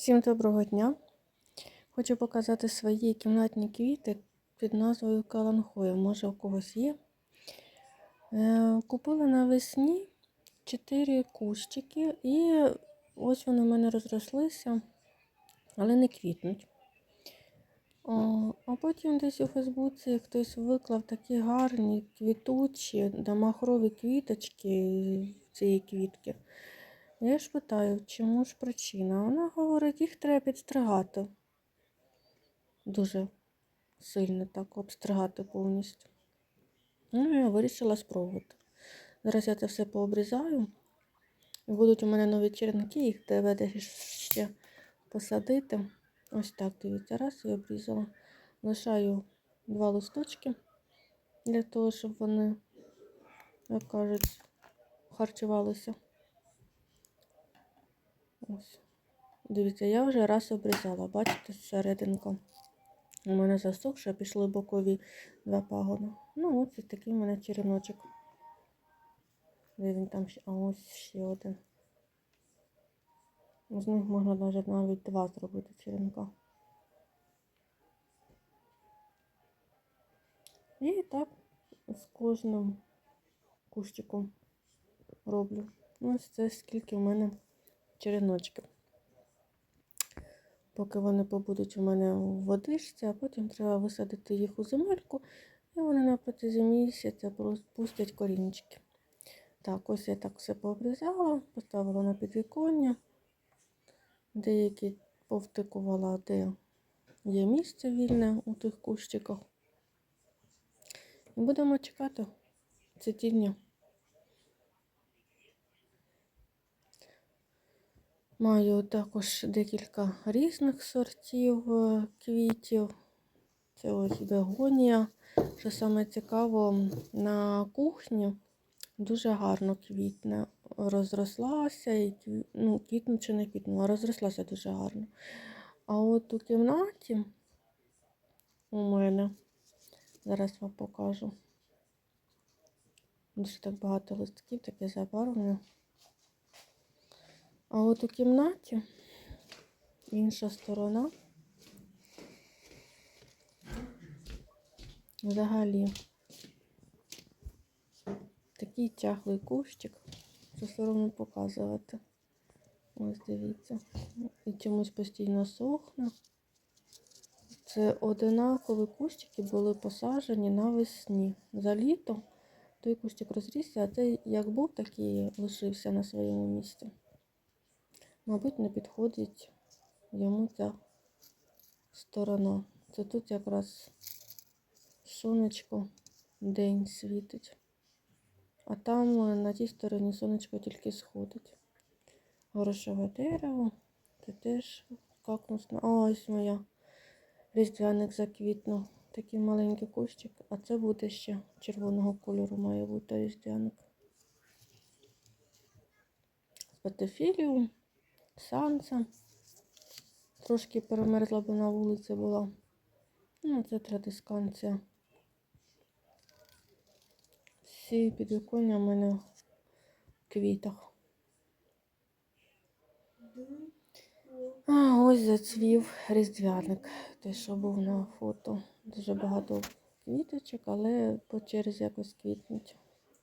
Всім доброго дня! Хочу показати свої кімнатні квіти під назвою Каланхоя. Може у когось є. Е, Купила навесні 4 кущики і ось вони в мене розрослися, але не квітнуть. А потім десь у Фейсбуці хтось виклав такі гарні квітучі, да махрові квіточки цієї квітки. Я ж питаю, чому ж причина? Вона говорить, їх треба підстригати. Дуже сильно так обстригати повністю. Ну, я вирішила спробувати. Зараз я це все пообрізаю. Будуть у мене нові черенки, їх треба десь ще посадити. Ось так, дивіться, раз і обрізала. Лишаю два листочки для того, щоб вони, як кажуть, харчувалися. Ось. Дивіться, я вже раз обрізала, бачите, серединка. У мене засохше, пішли бокові два пагони. Ну, ось такий у мене череночок. Де він там ще? А ось ще один. З них можна навіть навіть два зробити черенка. І так з кожним кущиком роблю. Ось це скільки в мене череночки. Поки вони побудуть у мене у водичці, а потім треба висадити їх у земельку, і вони на протязі місяця пустять корінчики. Так, ось я так все пообрізала, поставила на підвіконня. Деякі повтикувала, де є місце вільне у тих кущиках. І будемо чекати цвітіння. Маю також декілька різних сортів е, квітів. Це ось бегонія. Що саме цікаво, на кухні дуже гарно квітне. Розрослася і ну, квітну чи не квітнула, розрослася дуже гарно. А от у кімнаті у мене, зараз вам покажу. Дуже так багато листків, таке забарвлення. А от у кімнаті інша сторона взагалі такий тяглий кущик, що соромно показувати. Ось дивіться. І чомусь постійно сохне. Це одинакові кущики були посаджені навесні. За літо той кущик розрісся, а цей як був, так і лишився на своєму місці. Мабуть, не підходить йому ця сторона. Це тут якраз сонечко день світить. А там е, на тій стороні сонечко тільки сходить. Горошове дерево. Це теж кактусна. Ось моя різдвяник заквітнув. Такий маленький кущик. А це буде ще червоного кольору має бути різдвяник. Патофіліум санса. Трошки перемерзла, бо на вулиці була. Ну, це традисканція. Всі підвіконня в мене в квітах. А ось зацвів різдвяник. Те, що був на фото. Дуже багато квіточок, але по черзі якось квітнуть.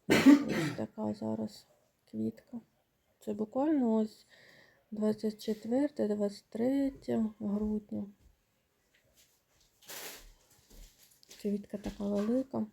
Ось така зараз квітка. Це буквально ось 24-23 грудня. Квітка така велика.